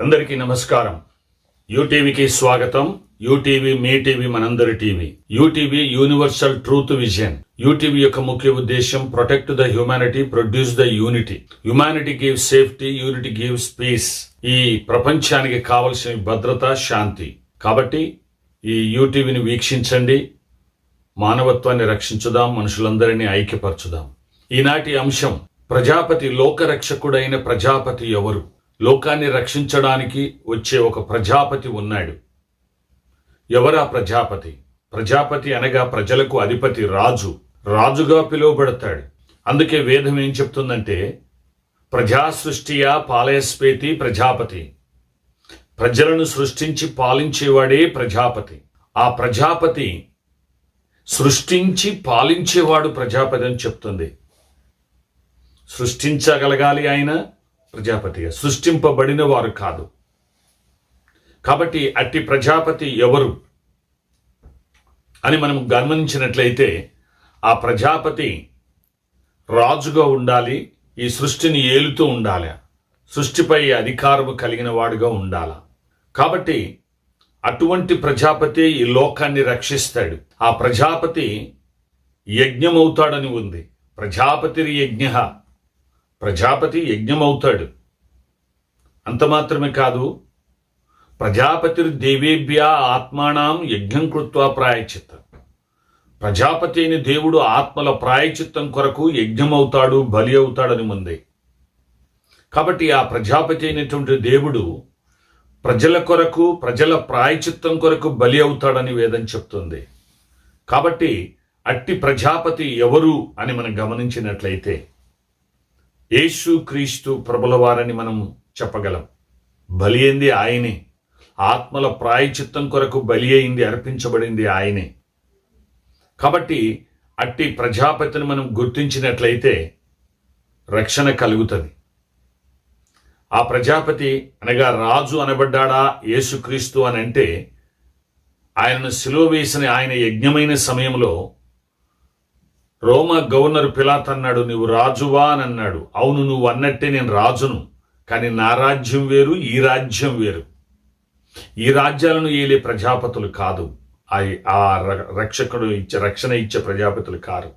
అందరికీ నమస్కారం. యూటీవీకి స్వాగతం. యూటీవీ మీ టీవీ మనందరి TV. UTV universal truth vision. UTV యొక్క ముఖ్య ఉద్దేశం protect the humanity produce the unity. Humanity give safety unity gives peace ఈ ప్రపంచానికి కావలసిన భద్రత శాంతి. కాబట్టి ఈ యూటీవీని వీక్షించండి. మానవత్వాన్ని రక్షించుదాం మనుషులందరినీ ఐక్యపరచుదాం. ఈనాటి అంశం ప్రజాపతి లోకరక్షకుడైన ప్రజాపతి ఎవరు? లోకాన్ని రక్షించడానికి వచ్చే ఒక ప్రజాపతి ఉన్నాడు. ఎవరా ప్రజాపతి? ప్రజాపతి అనగా ప్రజలకు అధిపతి రాజు. రాజుగా పిలువబడతాడు. అందుకే వేదం ఏం చెప్తుందంటే ప్రజా సృష్టియా పాలయస్పేతి ప్రజాపతి. ప్రజలను సృష్టించి పాలించేవాడే ప్రజాపతి. ఆ ప్రజాపతి సృష్టించి పాలించేవాడు ప్రజాపతి అని చెప్తుంది. సృష్టించగలగాలి ఆయన ప్రజాపతిగా సృష్టింపబడిన వారు కాదు. కాబట్టి అట్టి ప్రజాపతి ఎవరు? అని మనం గమనించినట్లయితే ఆ ప్రజాపతి రాజుగా ఉండాలి ఈ సృష్టిని ఏలుతూ ఉండాలి సృష్టిపై అధికారము కలిగిన వాడుగా ఉండాలి. కాబట్టి అటువంటి ప్రజాపతి ఈ లోకాన్ని రక్షిస్తాడు. ఆ ప్రజాపతి యజ్ఞమవుతాడని ఉంది. ప్రజాపతి యజ్ఞ ప్రజాపతి యజ్ఞమవుతాడు. అంత మాత్రమే కాదు ప్రజాపతి దేవేభ్య ఆత్మానం యజ్ఞం కృత్వా ప్రాయచిత్తం. ప్రజాపతి అయిన దేవుడు ఆత్మల ప్రాయచిత్తం కొరకు యజ్ఞమవుతాడు బలి అవుతాడని ముందే. కాబట్టి ఆ ప్రజాపతి అయినటువంటి దేవుడు ప్రజల కొరకు ప్రజల ప్రాయచిత్తం కొరకు బలి అవుతాడని వేదం చెప్తుంది. కాబట్టి అట్టి ప్రజాపతి ఎవరు అని మనం గమనించినట్లయితే యేసు క్రీస్తు ప్రభుల వారని మనం చెప్పగలం. బలి అయింది ఆయనే. ఆత్మల ప్రాయచిత్తం కొరకు బలి అయింది అర్పించబడింది ఆయనే. కాబట్టి అట్టి ప్రజాపతిని మనం గుర్తించినట్లయితే రక్షణ కలుగుతుంది. ఆ ప్రజాపతి అనగా రాజు అనబడ్డాడా? యేసుక్రీస్తు అని అంటే ఆయనను సిలువ వేసిన ఆయన యజ్ఞమైన సమయంలో రోమ గవర్నర్ పిలాత్ అన్నాడు నువ్వు రాజువా అని అన్నాడు. అవును నువ్వు అన్నట్టే నేను రాజును కానీ నా రాజ్యం వేరు ఈ రాజ్యం వేరు. ఈ రాజ్యాలను ఏలే ప్రజాపతులు కాదు. ఆ రక్షకుడు ఇచ్చే రక్షణ ఇచ్చే ప్రజాపతులు కారు.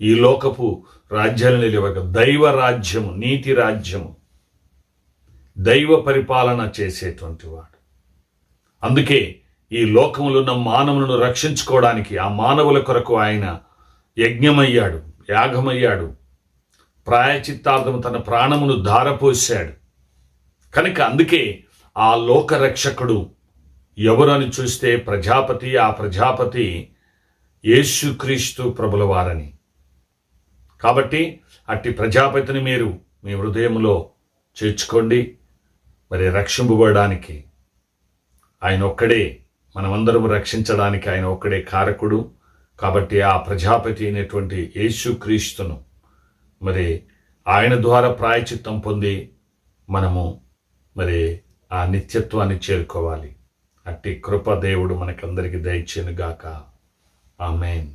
ఈ లోకపు రాజ్యాలను నిలవక దైవ రాజ్యము నీతి రాజ్యము దైవ పరిపాలన చేసేటువంటి వాడు. అందుకే ఈ లోకములున్న మానవులను రక్షించుకోవడానికి ఆ మానవుల కొరకు ఆయన యజ్ఞమయ్యాడు యాగమయ్యాడు. ప్రాయచిత్తార్థం తన ప్రాణమును ధారపోశాడు. కనుక అందుకే ఆ లోకరక్షకుడు ఎవరని చూస్తే ప్రజాపతి ఆ ప్రజాపతి యేసుక్రీస్తు ప్రభుల వారని కాబట్టి అట్టి ప్రజాపతిని మీరు మీ హృదయంలో చేర్చుకోండి. మరి రక్షింపబడడానికి ఆయన ఒక్కడే మనమందరం రక్షించడానికి ఆయన ఒక్కడే కారకుడు. కాబట్టి ఆ ప్రజాపతి అయినటువంటి యేసుక్రీస్తును మరి ఆయన ద్వారా ప్రాయచిత్తం పొంది మనము మరి ఆ నిత్యత్వాన్ని చేరుకోవాలి. అట్టి కృప దేవుడు మనకందరికీ దయచేనుగాక ఆమెన్.